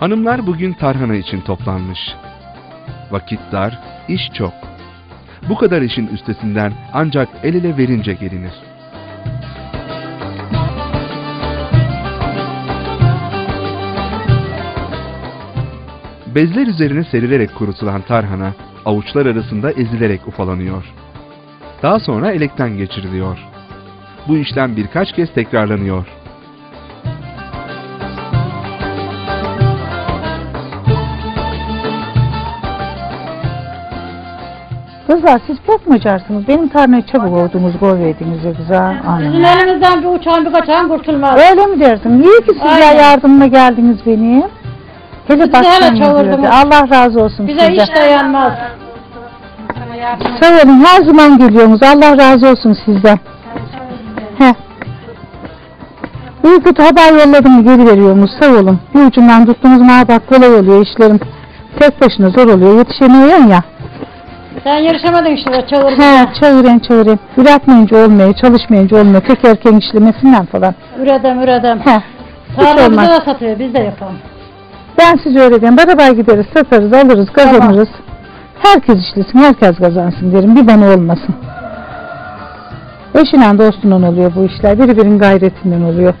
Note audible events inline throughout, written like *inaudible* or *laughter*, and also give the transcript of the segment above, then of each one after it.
Hanımlar bugün tarhana için toplanmış. Vakit dar, iş çok. Bu kadar işin üstesinden ancak el ele verince gelinir. Bezler üzerine serilerek kurutulan tarhana, avuçlar arasında ezilerek ufalanıyor. Daha sonra elekten geçiriliyor. Bu işlem birkaç kez tekrarlanıyor. Kızlar siz pek mi acarsınız? Benim tarnayı çabuk oldunuz, gol verdiniz ya kıza. Bizim Anam. elimizden bir uçağın bir kaçağın kurtulmaz. Öyle mi derdim? İyi ki sizler Aynen. yardımıma geldiniz benim. Hele Bizi hele diyordu. Allah razı olsun Bize sizden. hiç dayanmaz. Sağ olun her zaman geliyorsunuz. Allah razı olsun sizden. He. İyi kötü haber yolladım geri veriyorsunuz. Sağ olun. Bir ucundan tuttunuz ha bak kolay oluyor işlerim. Tek başına zor oluyor. Yetişemiyorsun ya. Sen yarışamadın işte çağır. He çağırın çağırın. Üretmeyince olmuyor, çalışmayınca olmuyor. Tek erken işlemesinden falan. Üredem üredem. He. Hiç Tarlamızda olmaz. satıyor biz de yapalım. Ben size öğreteyim. Beraber gideriz, satarız, alırız, kazanırız. Herkes işlesin, herkes kazansın derim. Bir bana olmasın. Eşinden dostundan oluyor bu işler. Biri birinin gayretinden oluyor.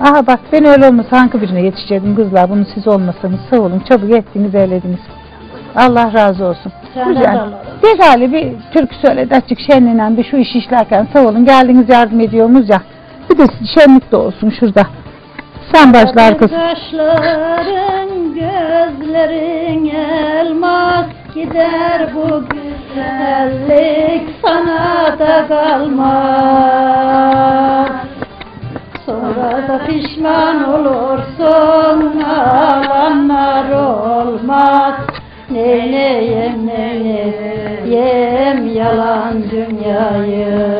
Aha bak ben öyle olmasa hangi birine yetişecektim kızlar. Bunu siz olmasanız sağ olun. Çabuk ettiniz, eylediniz. Allah razı olsun. Güzel. Olsun. Bir türkü söyledi açık şenlenen bir şu iş işlerken sağ olun geldiniz yardım ediyorsunuz ya. Bir de şenlik de olsun şurada. Sen başla arkası. Kaşların, gözlerin elmas gider bu güzellik sana da kalmaz. Sonra da pişman olursun ağlanlar olmaz. Neyleyem neyleyem yalan dünyayı.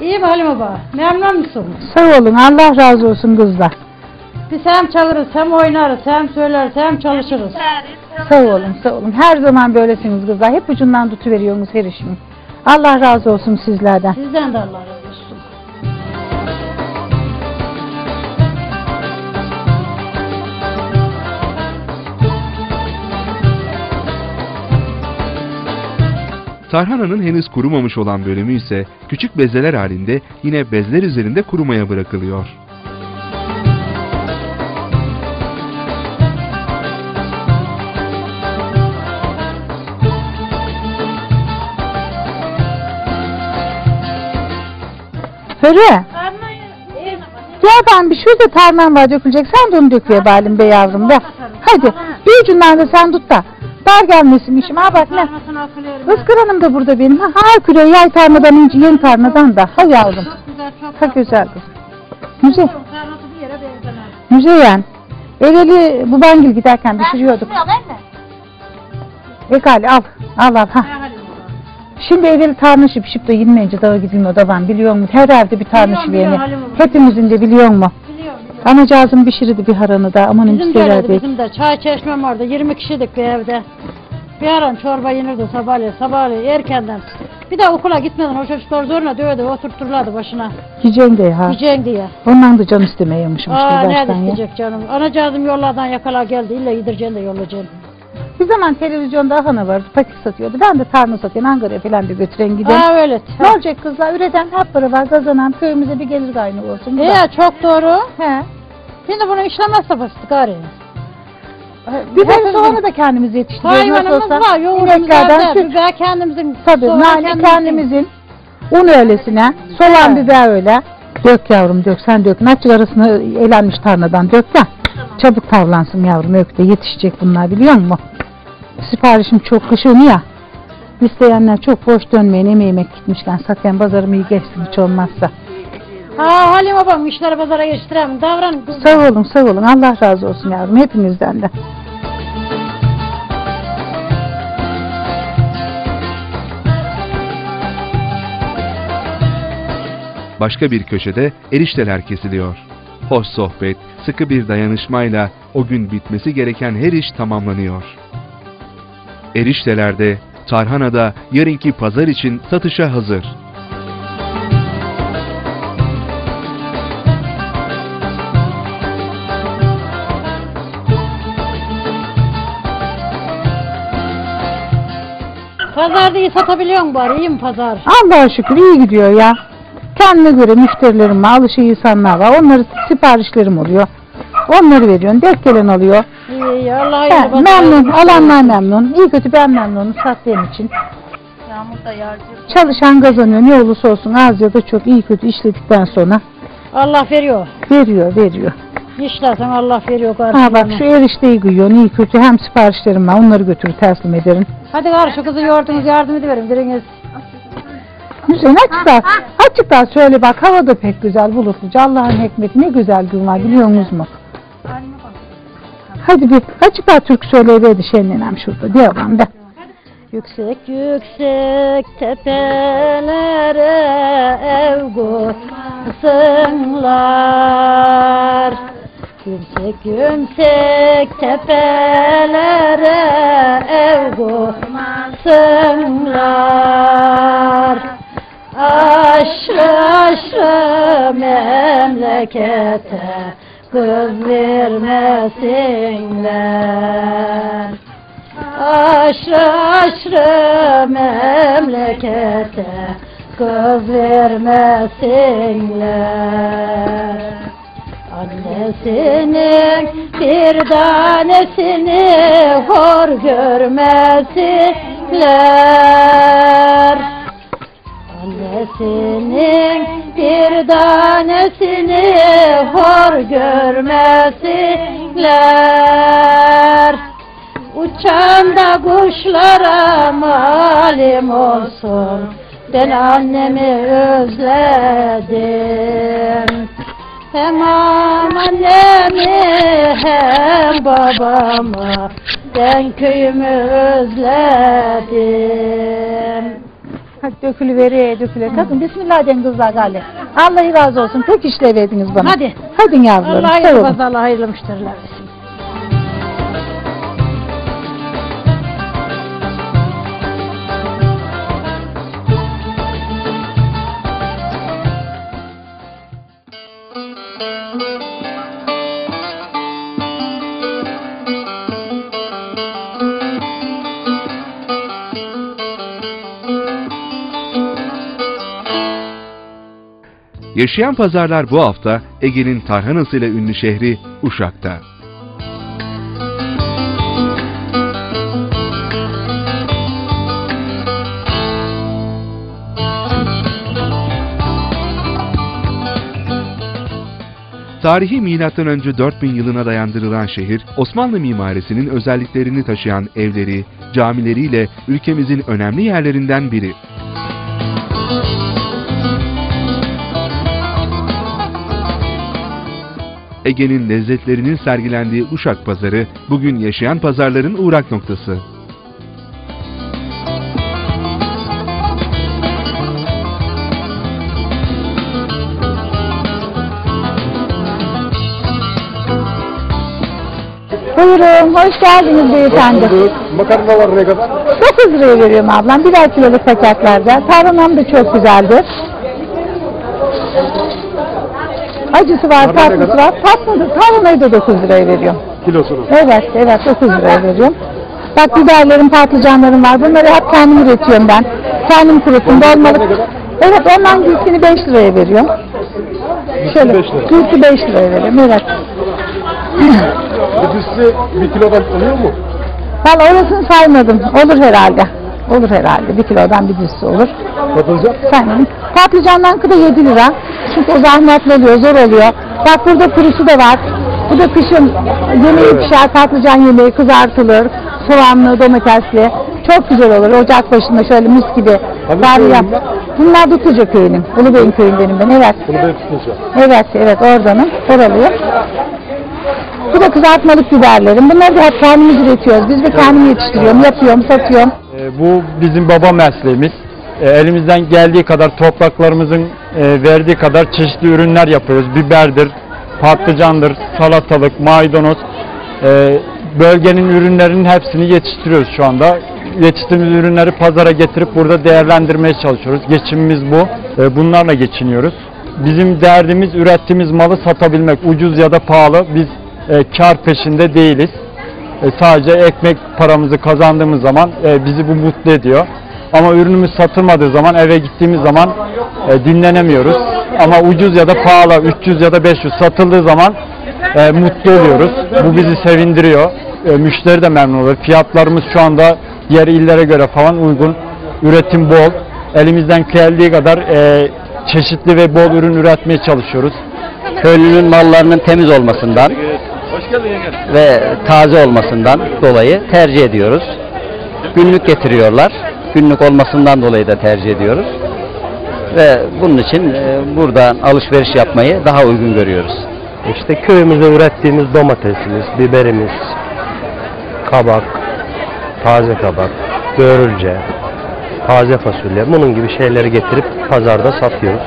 İyi mi Halim Baba? Memnun musun? Sağ olun Allah razı olsun kızlar. Biz hem çalırız, hem oynarız, hem söyleriz, hem çalışırız. Sağ olun sağ olun. Her zaman böylesiniz kızlar. Hep ucundan tutuveriyorsunuz her işimi. Allah razı olsun sizlerden. Sizden de Allah razı olsun. Tarhananın henüz kurumamış olan bölümü ise küçük bezeler halinde yine bezler üzerinde kurumaya bırakılıyor. Före. Gel ben bir şurada tarlam var dökülecek. Sen de onu dök ver balim be yavrum be. Hadi bir ucundan da sen tut da. Dar gelmesin işim. Ha bak ne. Iskıranım da burada benim. Ha, ha küreği yay tarladan ince yeni tarladan da. Ha yavrum. Ha güzel kız. Müze. Müzeyyen. Evveli babangil giderken pişiriyorduk. Ekali al. Al al. Ha. Şimdi evveli tarnışı pişip de yenmeyince dağa gidilmiyor da ben biliyor musun? Her evde bir. Halim abla. Hepimizin de biliyor musun? Anacığızın pişirdi bir haranı da aman Bizim de değil. bizim de. Çay çeşmem vardı. 20 kişiydik bir evde. Bir aran çorba yenirdi sabahleyin, sabahleyin erkenden. Bir de okula gitmeden o çocuklar zorla dövdü, oturturlardı başına. Yiyeceksin de ha. Yiyeceksin diye. Ondan da can istemiyormuşmuş Aa bir nerede baştan ya. isteyecek canım. Anacığım yollardan yakala geldi. İlla yedireceksin de yollayacaksın. Bir zaman televizyonda Ahana vardı paket satıyordu. Ben de tarla satıyorum Ankara'ya falan bir götüren giden. Aa öyle. Ne olacak kızlar? Üreten hep para var kazanan köyümüze bir gelir kaynağı olsun. Bu da- İyi çok doğru. He. Şimdi bunu işlemezse basit gari. Bir de Hepimizin- soğanı da kendimiz yetiştiriyoruz. Hayvanımız olsa var, yoğurdumuz ineklerden var. süt. Biber kendimizin. Tabii soğan nane kendimizin. Un öylesine. Soğan biber öyle. Dök yavrum dök sen dök. Naçık arasına elenmiş tarladan dök de. Çabuk tavlansın yavrum ökte yetişecek bunlar biliyor musun? Siparişim çok kışın ya. İsteyenler çok boş dönmeyin emeğime gitmişken satayım pazarımı iyi geçsin hiç olmazsa. Ha Halim babam işleri pazara geçtiremem. Davran kız. Sağ olun sağ olun Allah razı olsun yavrum hepinizden de. Başka bir köşede erişteler kesiliyor. Hoş sohbet, sıkı bir dayanışmayla o gün bitmesi gereken her iş tamamlanıyor eriştelerde, tarhanada yarınki pazar için satışa hazır. Pazarda iyi satabiliyor mu bari? İyi mi pazar? Allah'a şükür iyi gidiyor ya. Kendime göre müşterilerim var, alışık insanlar var. Onları siparişlerim oluyor. Onları veriyorsun, denk gelen alıyor. İyi iyi. Allah hayırlı pazar. memnun, alanlar memnun. İyi kötü ben memnunum sattığım için. Yağmur da yağcı. Çalışan kazanıyor ne olursa olsun az ya da çok iyi kötü işledikten sonra Allah veriyor. veriyor veriyor. İşlersen Allah veriyor Ha karşılığını. bak şu erişteyi giyiyorsun iyi kötü hem siparişlerim var onları götürür teslim ederim. Hadi gar şu kızı yordunuz yardım ediverin biriniz. Hüseyin açıklar, açıklar söyle bak hava da pek güzel bulutluca Allah'ın hikmeti ne güzel günler biliyor musunuz mu? Hadi bir açıklar türkü söyleyiverdi Şenlinem şurada devam de. Yüksek yüksek tepelere ev kursunlar. Yüksek yüksek tepelere ev kursunlar. Aşrı aşrı memlekete kız vermesinler. Aşrı aşrı memlekete kız vermesinler. Annesinin bir tanesini hor görmesinler. Annesinin bir tanesini hor görmesinler. Uçan da kuşlara malim olsun. Ben annemi özledim. Hem annemi hem babamı Ben köyümü özledim Hadi dökülüveri dökülüveri. Kadın bismillah deyin kızlar gali. Allah razı olsun tek işle verdiniz bana. Hadi. Hadi yavrularım. Allah hayırlı olun. pazarlar, hayırlı müşteriler versin. Yaşayan pazarlar bu hafta Ege'nin tarhanasıyla ünlü şehri Uşak'ta. Tarihi M.Ö. 4000 yılına dayandırılan şehir, Osmanlı mimarisinin özelliklerini taşıyan evleri, camileriyle ülkemizin önemli yerlerinden biri. Ege'nin lezzetlerinin sergilendiği Uşak Pazarı, bugün yaşayan pazarların uğrak noktası. Buyurun hoş geldiniz beyefendi. Makarnalar ne kadar? 9 liraya veriyorum ablam. Birer kiloluk paketlerde. Tarhanam da çok güzeldir. Acısı var, Tarhana ne tatlısı kadar? var. Tatlı, tarhanayı da 9 liraya veriyorum. Kilosunu. Evet, evet 9 liraya veriyorum. Bak biberlerim, patlıcanlarım var. Bunları hep kendim üretiyorum ben. Kendim kurutum, dolmalık. Evet, ondan gülsünü 5 liraya veriyorum. Şöyle, beş lira. gülsü 5 liraya veriyorum, evet. Düşse bir kilodan oluyor mu? Valla orasını saymadım. Olur herhalde. Olur herhalde. Bir kilodan bir düzsü olur. Patlıcan. Saymadım. Patlıcandan kıda 7 lira. Çünkü o zahmetli oluyor, zor oluyor. Bak burada kurusu da var. Bu da kışın yemeği pişer, patlıcan yemeği kızartılır. Soğanlı, domatesli. Çok güzel olur. Ocak başında şöyle mis gibi. Bari köyün yap. bunlar? Dutluca köyünün. Ulubey'in köyündenim ben. Evet. Ben tutacağım. Evet, evet oradanım. Oralıyım. Bu da kızartmalık biberlerim. Bunları da hep kendimiz üretiyoruz. Biz de kendim yetiştiriyorum, yapıyorum, satıyorum. E, Bu bizim baba mesleğimiz. E, Elimizden geldiği kadar topraklarımızın e, verdiği kadar çeşitli ürünler yapıyoruz. Biberdir, patlıcandır, salatalık, maydanoz. E, Bölgenin ürünlerinin hepsini yetiştiriyoruz şu anda. Yetiştirdiğimiz ürünleri pazara getirip burada değerlendirmeye çalışıyoruz. Geçimimiz bu. Bunlarla geçiniyoruz. Bizim derdimiz ürettiğimiz malı satabilmek. Ucuz ya da pahalı. Biz kar peşinde değiliz. Sadece ekmek paramızı kazandığımız zaman bizi bu mutlu ediyor. Ama ürünümüz satılmadığı zaman eve gittiğimiz zaman e, dinlenemiyoruz. Ama ucuz ya da pahalı 300 ya da 500 satıldığı zaman e, mutlu oluyoruz. Bu bizi sevindiriyor. E, müşteri de memnun oluyor. Fiyatlarımız şu anda diğer illere göre falan uygun. Üretim bol. Elimizden geldiği kadar e, çeşitli ve bol ürün üretmeye çalışıyoruz. köylünün mallarının temiz olmasından ve taze olmasından dolayı tercih ediyoruz. Günlük getiriyorlar. Günlük olmasından dolayı da tercih ediyoruz. Ve bunun için e, buradan alışveriş yapmayı daha uygun görüyoruz. İşte köyümüzde ürettiğimiz domatesimiz, biberimiz, kabak, taze kabak, börülce, taze fasulye bunun gibi şeyleri getirip pazarda satıyoruz.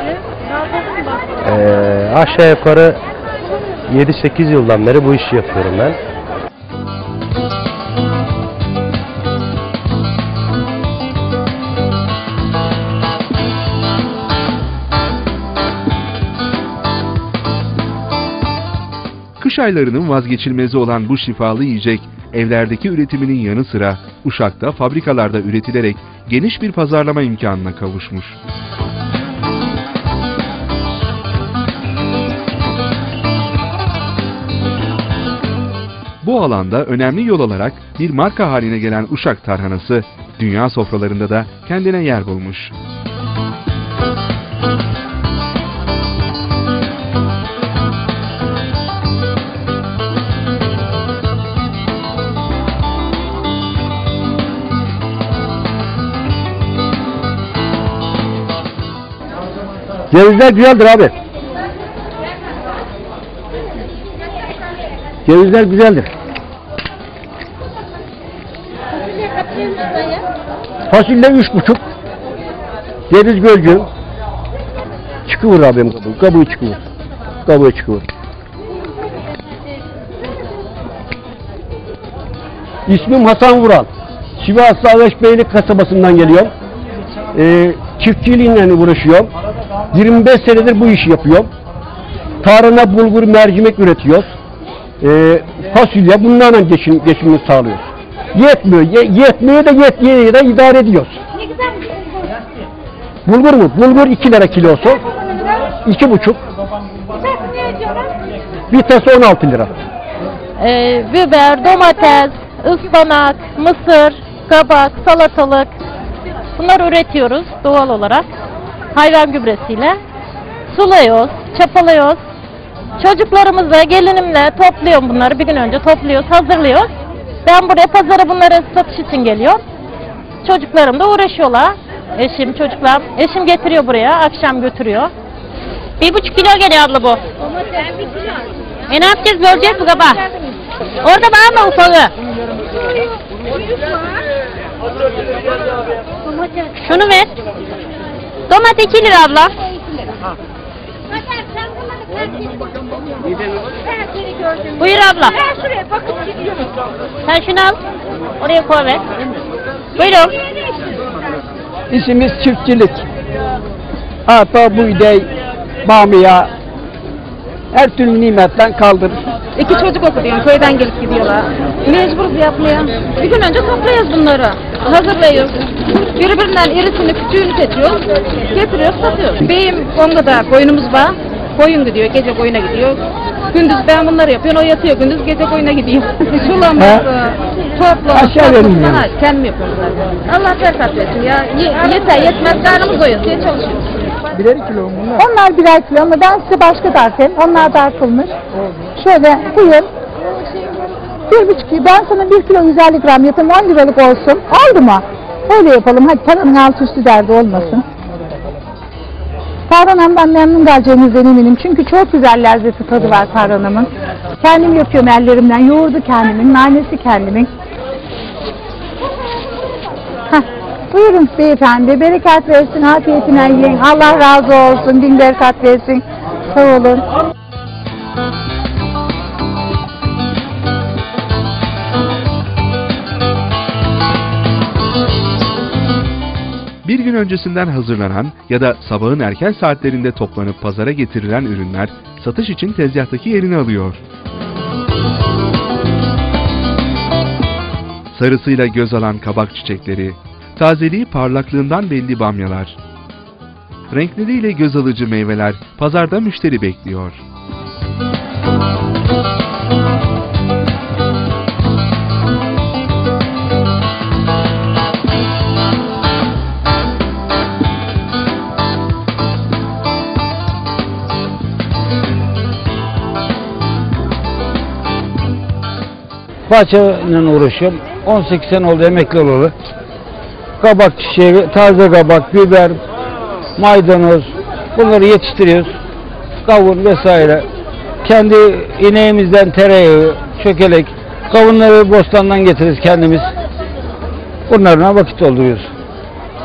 Ee, aşağı yukarı 7-8 yıldan beri bu işi yapıyorum ben. Kış aylarının vazgeçilmezi olan bu şifalı yiyecek evlerdeki üretiminin yanı sıra Uşak'ta fabrikalarda üretilerek geniş bir pazarlama imkanına kavuşmuş. Bu alanda önemli yol olarak bir marka haline gelen Uşak tarhanası dünya sofralarında da kendine yer bulmuş. Cevizler güzeldir abi. Cevizler güzeldir. Fasulye üç buçuk. Ceviz gölcü. Çıkıvır abim kabuğu. Kabuğu çıkıvır. Kabuğu çıkıvır. İsmim Hasan Vural. Sivas Savaşbeylik kasabasından geliyorum. Ee, çiftçiliğinle uğraşıyorum. 25 senedir bu işi yapıyorum. Tarhana, bulgur, mercimek üretiyoruz. Ee, fasulye bunlarla geçim, geçimini sağlıyoruz. Yetmiyor. Ye, yetmiyor da yetmiyor da idare ediyoruz. Bulgur mu? Bulgur 2 lira kilosu. 2,5. Vitesi 16 lira. Ee, biber, domates, ıspanak, mısır, kabak, salatalık bunları üretiyoruz doğal olarak. Hayvan gübresiyle. Suluyoruz, çapalıyoruz. Çocuklarımızla, gelinimle topluyorum bunları. Bir gün önce topluyoruz, hazırlıyoruz. Ben buraya pazara bunları satış için geliyorum. Çocuklarım da uğraşıyorlar. Eşim, çocuklar. Eşim getiriyor buraya, akşam götürüyor. Bir buçuk kilo geliyor abla bu. E ne yapacağız? Böleceğiz bu kaba. Orada var mı ufağı? Şunu ver. Domates 2 lira abla. Buyur abla. Sen şunu al. Oraya koy ver. Buyurun. İşimiz çiftçilik. Arpa, buğday, bamya, her türlü nimetten kaldırır. İki çocuk okutuyorum. Köyden gelip gidiyorlar. Mecburuz yapmaya. Bir gün önce toplayıyoruz bunları. Hazırlıyoruz. Birbirinden irisini küçüğünü seçiyoruz. Getiriyoruz satıyoruz. Beyim Konga'da koyunumuz var. Koyun gidiyor. Gece koyuna gidiyor. Gündüz ben bunları yapıyorum. O yatıyor. Gündüz gece koyuna gidiyor. *laughs* Sulaması, toplaması. Aşağı verin. Ha, Kendim yapıyorum zaten. Allah berkat versin ya. Ye- yeter yetmez. Karnımız doyuyor. çalışıyoruz. Birer kilo bunlar. Onlar birer kilo ama ben size başka tarifim. Onlar dartılmış. Şöyle buyur. Bir buçuk kilo. Ben sana bir kilo 150 gram yapayım. 10 liralık olsun. Oldu mu? Öyle yapalım. Hadi paranın altı üstü derdi olmasın. Tarhanamdan memnun kalacağınızdan eminim. Çünkü çok güzel lezzeti tadı var tarhanamın. Kendim yapıyorum ellerimden. Yoğurdu kendimin, nanesi kendimin. Heh, buyurun beyefendi. Bereket versin, afiyetine yiyin. Allah razı olsun, bin bereket versin. Sağ olun. Bir gün öncesinden hazırlanan ya da sabahın erken saatlerinde toplanıp pazara getirilen ürünler satış için tezgahtaki yerini alıyor. Sarısıyla göz alan kabak çiçekleri, tazeliği parlaklığından belli bamyalar. Renkleriyle göz alıcı meyveler pazarda müşteri bekliyor. Bahçeyle uğraşıyorum. 18 sene oldu emekli olalı. Kabak çiçeği, taze kabak, biber, maydanoz bunları yetiştiriyoruz. Kavun vesaire. Kendi ineğimizden tereyağı, çökelek, kavunları bostandan getiririz kendimiz. Bunlarla vakit dolduruyoruz.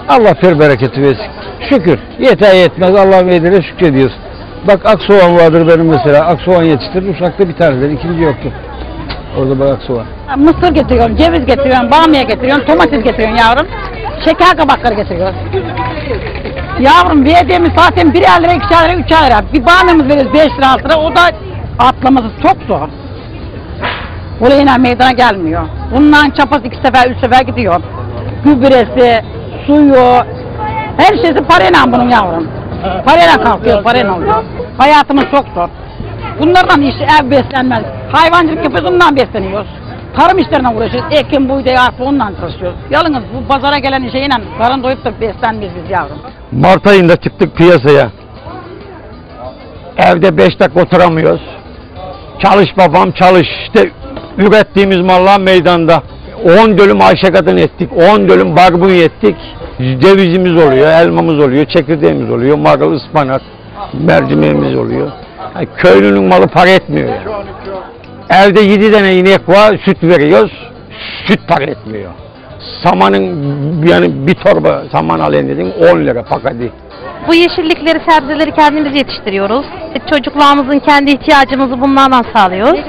Allah fer bereketi versin. Şükür. Yeter yetmez Allah'ın verdiğine şükrediyoruz. Bak aksoğan vardır benim mesela. Aksoğan yetiştirir. Uşak'ta bir tanedir. ikinci yoktu. Orada bak aksoğan. Mısır getiriyorum, ceviz getiriyorum, bamya getiriyorum, domates getiriyorum yavrum. Şeker kabakları getiriyoruz. Yavrum verdiğimiz zaten bir lira, iki lira, üç lira. Bir bamyamız veririz beş lira, altı lira. O da atlaması çok zor. Buraya meydana gelmiyor. Bundan çapası iki sefer, üç sefer gidiyor. Gübresi, suyu, her şeysi parayla bunun yavrum. Parayla kalkıyor, parayla oluyor. Hayatımız çok zor. Bunlardan işte ev beslenmez. Hayvancılık yapıyoruz, ondan besleniyoruz. Tarım işlerine uğraşıyoruz. Ekim, buğday, arpa ondan çalışıyoruz. Yalnız bu pazara gelen şeyle karın doyup da beslenmeyiz biz yavrum. Mart ayında çıktık piyasaya. Evde beş dakika oturamıyoruz. Çalış babam çalış. İşte ürettiğimiz mallar meydanda. 10 dönüm Ayşe kadın ettik. 10 dönüm barbunya ettik. Cevizimiz oluyor, elmamız oluyor, çekirdeğimiz oluyor, marul, ıspanak, mercimeğimiz oluyor. Yani köylünün malı para etmiyor yani. Evde 7 tane inek var, süt veriyoruz. Süt para etmiyor. Samanın yani bir torba saman alayım dedin 10 lira paketi. Bu yeşillikleri, sebzeleri kendimiz yetiştiriyoruz. Çocuklarımızın kendi ihtiyacımızı bunlardan sağlıyoruz.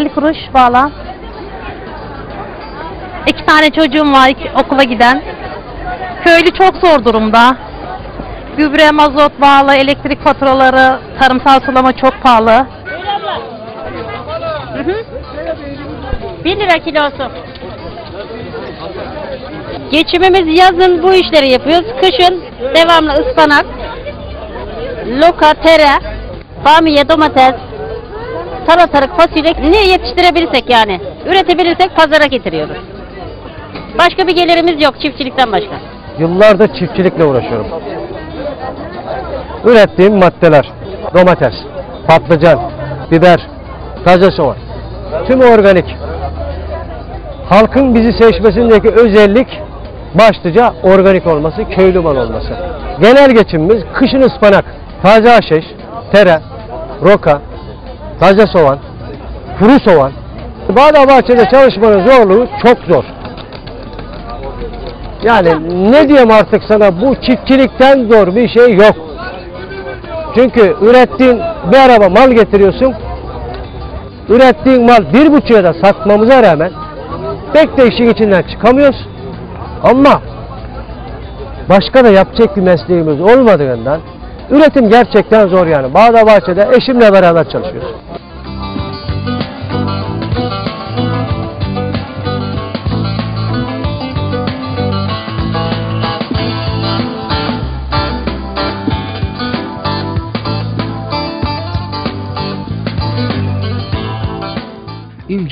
50 kuruş bağla. İki tane çocuğum var iki- okula giden. Köylü çok zor durumda. Gübre, mazot bağlı, elektrik faturaları, tarımsal sulama çok pahalı. 1 lira kilosu. Geçimimiz yazın bu işleri yapıyoruz. Kışın devamlı ıspanak, loka, tere, bamya, domates, salatalık, fasulye ne yetiştirebilirsek yani. Üretebilirsek pazara getiriyoruz. Başka bir gelirimiz yok çiftçilikten başka. Yıllardır çiftçilikle uğraşıyorum. Ürettiğim maddeler, domates, patlıcan, biber, taze soğan, tüm organik. Halkın bizi seçmesindeki özellik başlıca organik olması, köylü mal olması. Genel geçimimiz kışın ıspanak, taze haşhaş, tere, roka, taze soğan, kuru soğan. Bağda bahçede çalışmanın zorluğu çok zor. Yani ne diyeyim artık sana bu çiftçilikten zor bir şey yok. Çünkü ürettiğin bir araba mal getiriyorsun. Ürettiğin mal bir buçuğa da satmamıza rağmen pek de işin içinden çıkamıyoruz. Ama başka da yapacak bir mesleğimiz olmadığından üretim gerçekten zor yani. Bağda bahçede eşimle beraber çalışıyoruz.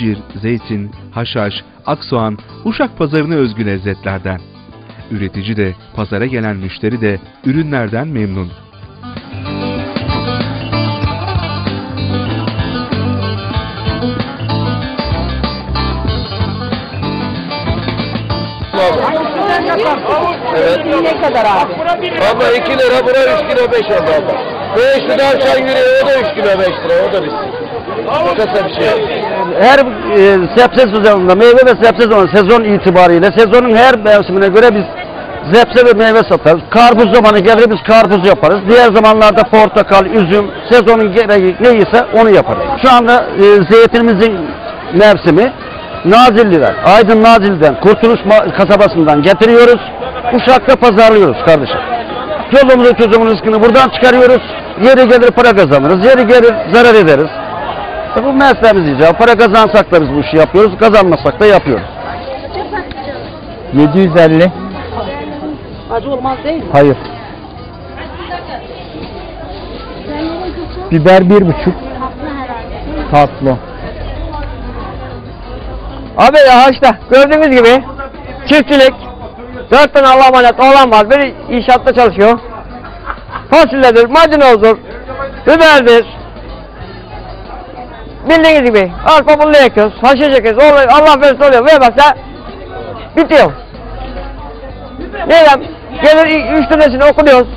İncir, zeytin, haşhaş, aksoğan, Uşak pazarına özgü lezzetlerden. Üretici de, pazara gelen müşteri de ürünlerden memnun. Ne kadar abi? Abla 2 lira, bura 3 kilo 5 oldu abla. Bu 3 lira tavşan giriyor, o da 3 kilo 5 lira, o da bitsin. O kısa bir şey. Her e, sebze sezonunda meyve ve sebze sezonu sezon itibariyle sezonun her mevsimine göre biz sebze ve meyve satarız. Karpuz zamanı gelir biz karpuz yaparız. Diğer zamanlarda portakal, üzüm, sezonun gereği neyse onu yaparız. Şu anda e, zeytinimizin mevsimi Nazilli'den, Aydın Nazilli'den, Kurtuluş kasabasından getiriyoruz. Uşak'ta pazarlıyoruz kardeşim. Çoluğumuzu çocuğumuzun rızkını buradan çıkarıyoruz. Yeri gelir para kazanırız, yeri gelir zarar ederiz. E bu mesleğimiz icabı. Para kazansak da biz bu işi yapıyoruz, kazanmasak da yapıyoruz. 750. Acı olmaz değil mi? Hayır. Biber bir buçuk. Tatlı. Abi ya işte gördüğünüz gibi çiftçilik. Dört tane Allah'a emanet oğlan var. Biri inşaatta çalışıyor. Fasulyedir, maydinozdur, biberdir. Bildiğiniz gibi arpa bullu ekiyoruz, haşiş ekiyoruz. Oluyor, Allah verirse oluyor. Ve bak da bitiyor. Neylem? Gelir üç tanesini okunuyoruz.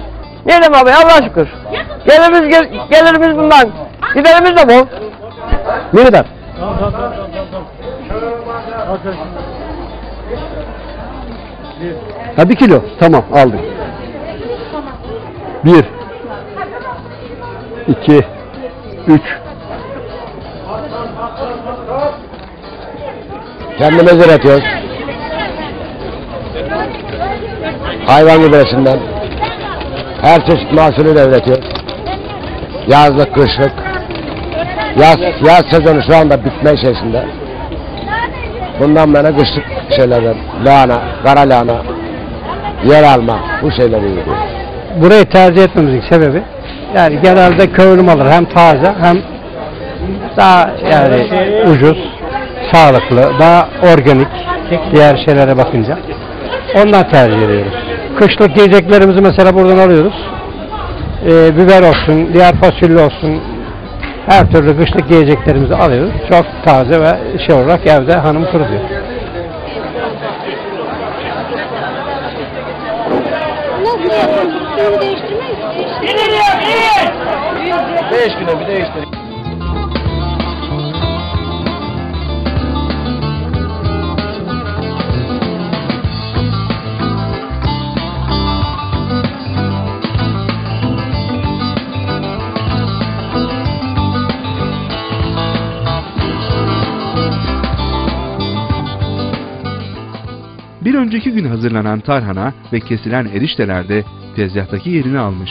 Neylem abi Allah'a şükür. Gelirimiz, gel, gelirimiz bundan. Giderimiz de bol. Ne kadar? Ha bir kilo. Tamam aldım. Bir. iki, Üç. Kendimiz üretiyoruz. Hayvan gübresinden. Her çeşit mahsulü de üretiyoruz. Yazlık, kışlık. Yaz, yaz sezonu şu anda bitme içerisinde. Bundan beri kışlık şeylerden, lahana, kara lahana, yer alma, bu şeyleri üretiyoruz. Burayı tercih etmemizin sebebi yani genelde köylü malı hem taze hem daha yani ucuz, sağlıklı, daha organik diğer şeylere bakınca. Ondan tercih ediyoruz. Kışlık yiyeceklerimizi mesela buradan alıyoruz. Ee, biber olsun, diğer fasulye olsun, her türlü kışlık yiyeceklerimizi alıyoruz. Çok taze ve şey olarak evde hanım kuruyor. Beş güne bir değiştir. Önceki gün hazırlanan tarhana ve kesilen erişteler de tezgahtaki yerini almış.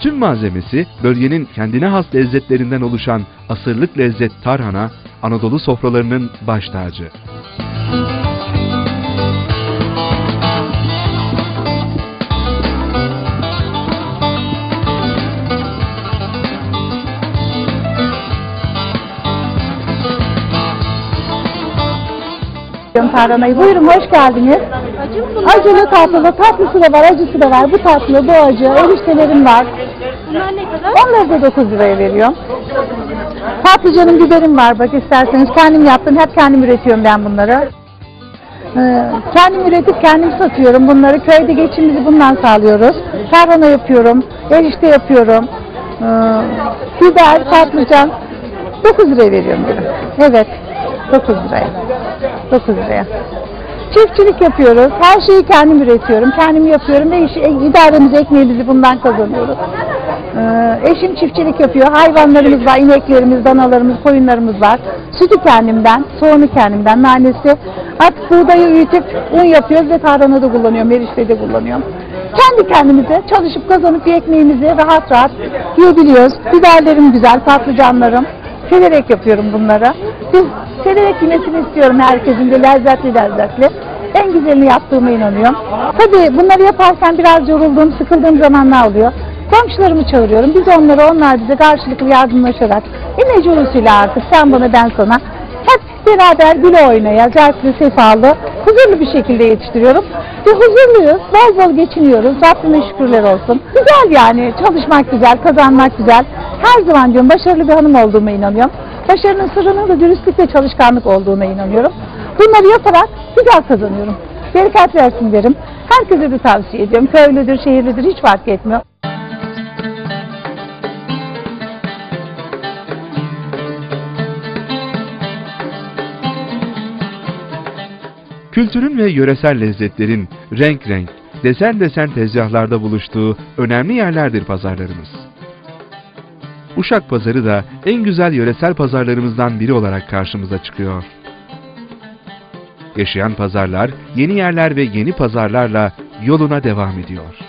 Tüm malzemesi bölgenin kendine has lezzetlerinden oluşan asırlık lezzet tarhana, Anadolu sofralarının baş tacı. Tarhanayı. Buyurun hoş geldiniz. Acılı tatlılı, tatlısı da var, acısı da var. Bu tatlı, bu acı, eriştelerim var. Bunlar ne kadar? Onları da 9 liraya veriyorum. Patlıcanın biberim var bak isterseniz. Kendim yaptım, hep kendim üretiyorum ben bunları. Ee, kendim üretip kendim satıyorum bunları. Köyde geçimimizi bundan sağlıyoruz. Tarhana yapıyorum, erişte yapıyorum. Ee, biber, patlıcan 9 liraya veriyorum. Evet, 9 liraya. 9 liraya. Çiftçilik yapıyoruz. Her şeyi kendim üretiyorum. Kendim yapıyorum ve iş, e, idaremizi, ekmeğimizi bundan kazanıyoruz. Ee, eşim çiftçilik yapıyor. Hayvanlarımız var, ineklerimiz, danalarımız, koyunlarımız var. Sütü kendimden, soğanı kendimden, nanesi. Artık buğdayı üyütüp un yapıyoruz ve tarhanada kullanıyorum, eriştede kullanıyorum. Kendi kendimize çalışıp kazanıp bir ekmeğimizi rahat rahat yiyebiliyoruz. Biberlerim güzel, patlıcanlarım. Severek yapıyorum bunları. Biz severek yemesini istiyorum herkesin de lezzetli lezzetli. En güzelini yaptığıma inanıyorum. Tabii bunları yaparken biraz yorulduğum, sıkıldığım zamanlar oluyor. Komşularımı çağırıyorum. Biz onları, onlar bize karşılıklı yardımlaşarak imece usulü artık sen bana ben sana hep beraber güle oynaya, zevkli, sefalı, huzurlu bir şekilde yetiştiriyorum. Ve huzurluyuz, bol bol geçiniyoruz. Rabbime şükürler olsun. Güzel yani, çalışmak güzel, kazanmak güzel. Her zaman diyorum başarılı bir hanım olduğuma inanıyorum. Başarının sırrının da dürüstlük ve çalışkanlık olduğuna inanıyorum. Bunları yaparak güzel kazanıyorum. Bereket versin derim. Herkese de tavsiye ediyorum. Köylüdür, şehirlidir hiç fark etmiyor. Kültürün ve yöresel lezzetlerin renk renk, desen desen tezgahlarda buluştuğu önemli yerlerdir pazarlarımız. Uşak pazarı da en güzel yöresel pazarlarımızdan biri olarak karşımıza çıkıyor. Yaşayan pazarlar, yeni yerler ve yeni pazarlarla yoluna devam ediyor.